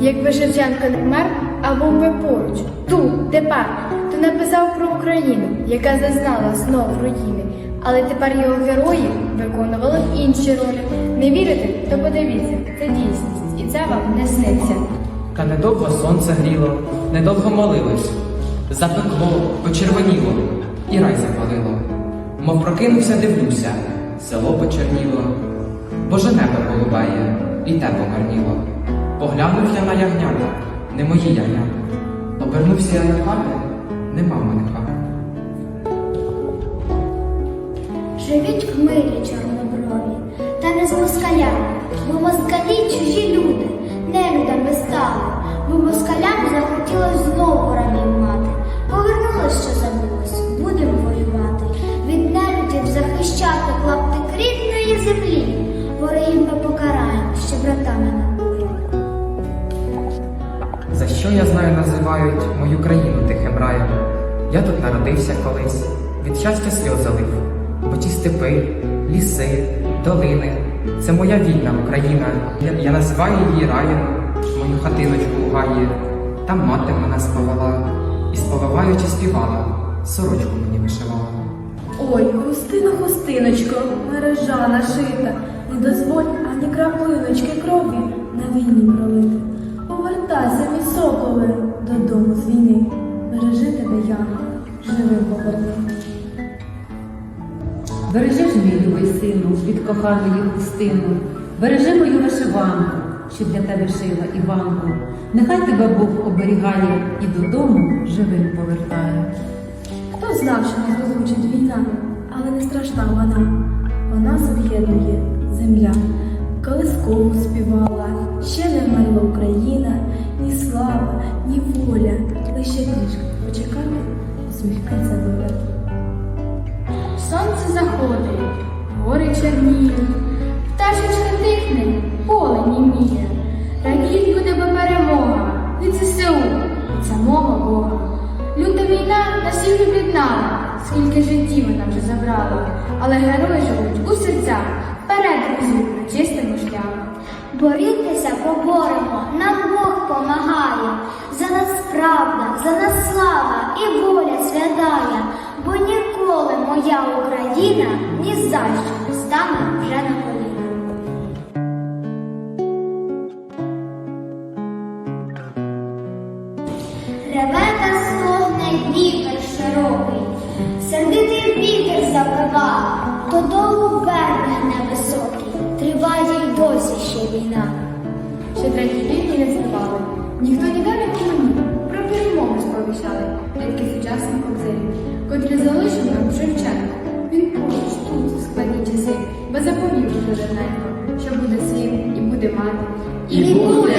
Якби Шевченко не вмер, а був би поруч, тут, тепер, то написав про Україну, яка зазнала знов руїни. Але тепер його герої виконували інші ролі. Не вірите, то подивіться, це дійсність, і це вам не сниться. Та недовго сонце гріло, недовго молилось, запекло, почервоніло, і рай запалило. Мов прокинувся, дивлюся, село почерніло, Боже небо голубеє, і те помарніло. Поглянув я на ягнята, не мої ягнята. Обернувся я на хати, нема в мене хати. Живіть в мирі чорноброві, та не з москалями, бо москалі чужі люди, нелюдами стали, бо москалям захотілось знову рамів мати. Повернулось, що забулось, будемо воювати, від нелюдів захищати клаптик рідної землі, ворогів ми покараємо, ще братами що я знаю, називають мою країну тихим раєм. Я тут народився колись, від щастя сльоз залив, бо ті степи, ліси, долини це моя вільна Україна. Я, я називаю її раєм, мою хатиночку у гаї. Там мати мене сповела, і сповиваючи співала, сорочку мені вишивала. Ой, хустино, хустиночко, мережа нашита, не дозволь ані краплиночки крові на війні пролити. Повертайся, мій соколе, додому з війни. Бережи тебе, Яна, живим поверни. Бережи ж, мій любий сину, від коханої хустину, бережи мою вишиванку, що для тебе шила Іванку. Нехай тебе Бог оберігає і додому живим повертає. Хто знав, що нас розлучить війна, але не страшна вона. Вона з'єднує земля. Колискову співала, ще не Україна, слава, ні воля. Лише трішки почекати, усміхнеться доля. Сонце заходить, гори чорніють, пташечка тихне, поле німіє. Радіть буде бо перемога від ЗСУ, від самого Бога. Люта війна нас всіх об'єднала, скільки життів вона вже забрала, але герої живуть у серцях, вперед, друзі, на чистому шляху. Борітеся, поборемо, нам Бог помагає. За нас правда, за нас слава і воля святая, бо ніколи моя Україна ні за що не стане вже на коліна. Реве та стогне вітер широкий, сердитий вітер завива, додолу берег невисокий, триває й ще війна. Ще треті день не здавали, ніхто ніде не мені, про перемогу сповіщали, тільки сучасні кобзарі, котрі залишив нам Шевченко. Він поруч тут в складні часи, бо заповів до що буде син і буде мати. І буде